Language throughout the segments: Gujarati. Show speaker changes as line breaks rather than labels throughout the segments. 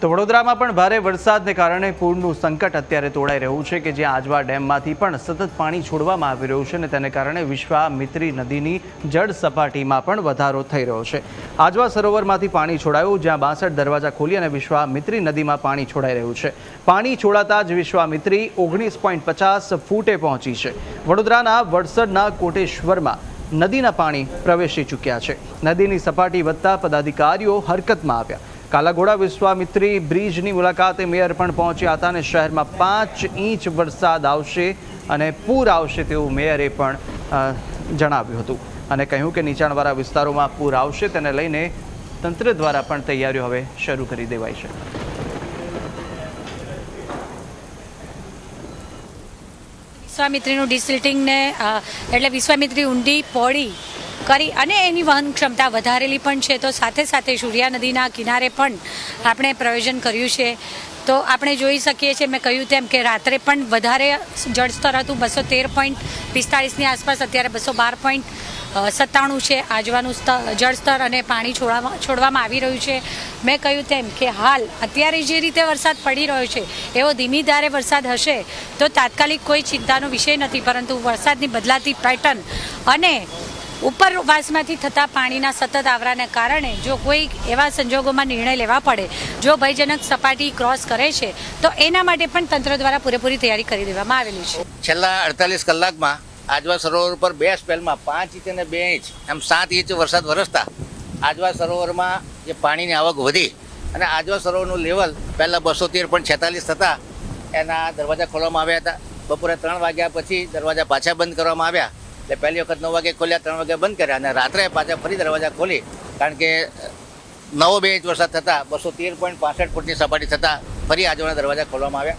તો વડોદરામાં પણ ભારે વરસાદને કારણે પૂરનું સંકટ અત્યારે તોડાઈ રહ્યું છે કે જ્યાં આજવા ડેમમાંથી પણ સતત પાણી છોડવામાં આવી રહ્યું છે અને તેને કારણે વિશ્વામિત્રી નદીની જળ સપાટીમાં પણ વધારો થઈ રહ્યો છે. આજવા સરોવરમાંથી પાણી છોડાયું, જ્યાં બાસઠ દરવાજા ખોલી અને વિશ્વામિત્રી નદીમાં પાણી છોડાઈ રહ્યું છે. પાણી છોડાતા જ વિશ્વામિત્રી ઓગણીસ પોઈન્ટ પચાસ ફૂટે પહોંચી છે. વડોદરાના વડસડના કોટેશ્વરમાં નદીના પાણી પ્રવેશી ચૂક્યા છે. નદીની સપાટી વધતા પદાધિકારીઓ હરકતમાં આવ્યા. કાલાઘોડા વિશ્વામિત્રી બ્રિજની મુલાકાતે મેયર પણ પહોંચ્યા હતા અને શહેરમાં પાંચ ઇંચ વરસાદ આવશે અને પૂર આવશે તેવું મેયરે પણ જણાવ્યું હતું. અને કહ્યું કે નીચાણવાળા વિસ્તારોમાં પૂર આવશે તેને લઈને તંત્ર દ્વારા પણ તૈયારીઓ હવે શરૂ કરી દેવાઈ છે.
વિશ્વામિત્રીનું ડિસિલ્ટિંગને એટલે વિશ્વામિત્રી ઊંડી પહોળી કરી અને એની વહન ક્ષમતા વધારેલી પણ છે. તો સાથે સાથે સૂર્યા નદીના કિનારે પણ આપણે પ્રયોજન કર્યું છે. તો આપણે જોઈ શકીએ છીએ, મેં કહ્યું તેમ કે રાત્રે પણ વધારે જળસ્તર હતું. બસો તેર પોઈન્ટ પિસ્તાળીસની આસપાસ અત્યારે બસો બાર પોઈન્ટ સત્તાણું છે. આજવાનું સ્તર જળસ્તર અને પાણી છોડવામાં છોડવામાં આવી રહ્યું છે. મેં કહ્યું તેમ કે હાલ અત્યારે જે રીતે વરસાદ પડી રહ્યો છે, એવો ધીમી ધારે વરસાદ હશે તો તાત્કાલિક કોઈ ચિંતાનો વિષય નથી. પરંતુ વરસાદની બદલાતી પેટર્ન અને ઉપરવાસમાંથી થતા પાણીના સતત આવરાને કારણે જો કોઈ એવા સંજોગોમાં નિર્ણય લેવા પડે, જો ભયજનક સપાટી ક્રોસ કરે છે, તો એના માટે પણ તંત્ર દ્વારા પૂરેપૂરી તૈયારી કરી દેવામાં આવેલી છે.
છેલ્લા અડતાલીસ કલાકમાં આજવા સરોવર પર બે સ્પેલમાં પાંચ ઇંચ અને બે ઇંચ, એમ સાત ઇંચ વરસાદ વરસતા. આજવા સરોવરમાં જે પાણીની આવક વધી અને આજવા સરોવરનું લેવલ પહેલાં બસો તેર પણ છેતાલીસ થતાં, એના દરવાજા ખોલવામાં આવ્યા હતા. બપોરે ત્રણ વાગ્યા પછી દરવાજા પાછા બંધ કરવામાં આવ્યા. એટલે પહેલી વખત નવ વાગે ખોલ્યા, ત્રણ વાગે બંધ કર્યા અને રાત્રે પાછા ફરી દરવાજા ખોલી. કારણ કે નવો બે ઇંચ વરસાદ થતાં, બસો તેર પોઈન્ટ પાસઠ ફૂટની સપાટી થતાં ફરી આજવાના દરવાજા ખોલવામાં આવ્યા.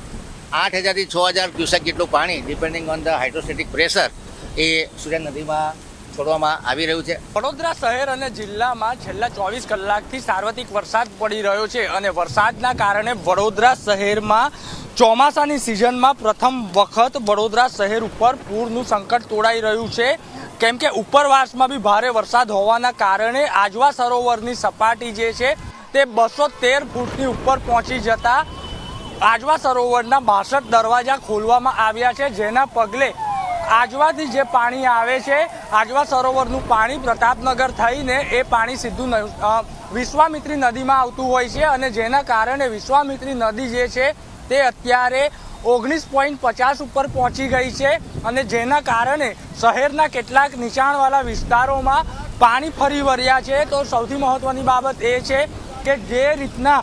આઠ હજારથી છ હજાર ક્યુસેક જેટલું પાણી depending on the hydrostatic pressure એ સૂર્ય નદીમાં છોડવામાં આવી રહ્યું છે.
વડોદરા શહેર અને જિલ્લામાં છેલ્લા ચોવીસ કલાકથી સાર્વત્રિક વરસાદ પડી રહ્યો છે અને વરસાદના કારણે વડોદરા શહેરમાં ચોમાસાની સિઝનમાં પ્રથમ વખત વડોદરા શહેર ઉપર પૂરનું સંકટ તોડાઈ રહ્યું છે. કેમ કે ઉપરવાસમાં બી ભારે વરસાદ હોવાના કારણે આજવા સરોવરની સપાટી જે છે તે બસો તેર ફૂટની ઉપર પહોંચી જતા આજવા સરોવરના બાસઠ દરવાજા ખોલવામાં આવ્યા છે, જેના પગલે આજવાથી જે પાણી આવે છે, આજવા સરોવરનું પાણી પ્રતાપનગર થઈને એ પાણી સીધું વિશ્વામિત્રી નદીમાં આવતું હોય છે અને જેના કારણે વિશ્વામિત્રી નદી જે છે તે અત્યારે ઓગણીસ પોઈન્ટ પચાસ ઉપર પહોંચી ગઈ છે અને જેના કારણે શહેરના કેટલાક નીચાણવાળા વિસ્તારોમાં પાણી ફરી વળ્યા છે. તો સૌથી મહત્ત્વની બાબત એ છે કે જે રીતના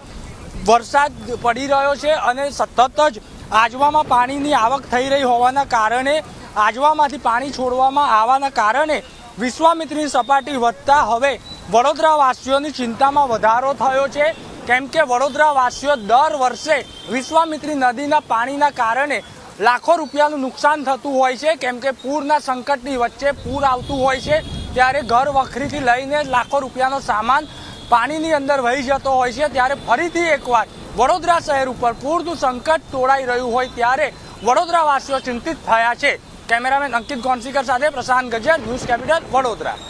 વરસાદ પડી રહ્યો છે અને સતત જ આજવામાં પાણીની આવક થઈ રહી હોવાના કારણે, આજવામાંથી પાણી છોડવામાં આવવાના કારણે વિશ્વામિત્રીની સપાટી વધતા હવે વડોદરાવાસીઓની ચિંતામાં વધારો થયો છે. કેમ કે વડોદરાવાસીઓ દર વર્ષે વિશ્વામિત્રી નદીના પાણીના કારણે લાખો રૂપિયાનું નુકસાન થતું હોય છે. કેમ કે પૂરના સંકટની વચ્ચે પૂર આવતું હોય છે, ત્યારે ઘર વખરીથી લઈને લાખો રૂપિયાનો સામાન પાણીની અંદર વહી જતો હોય છે. ત્યારે ફરીથી એકવાર વડોદરા શહેર ઉપર પૂરનું સંકટ તોડાઈ રહ્યું હોય ત્યારે વડોદરાવાસીઓ ચિંતિત થયા છે. કેમેરામેન અંકિત ગોન્સીકર સાથે પ્રશાંત ગજર ન્યૂઝ કેપિટલ વડોદરા.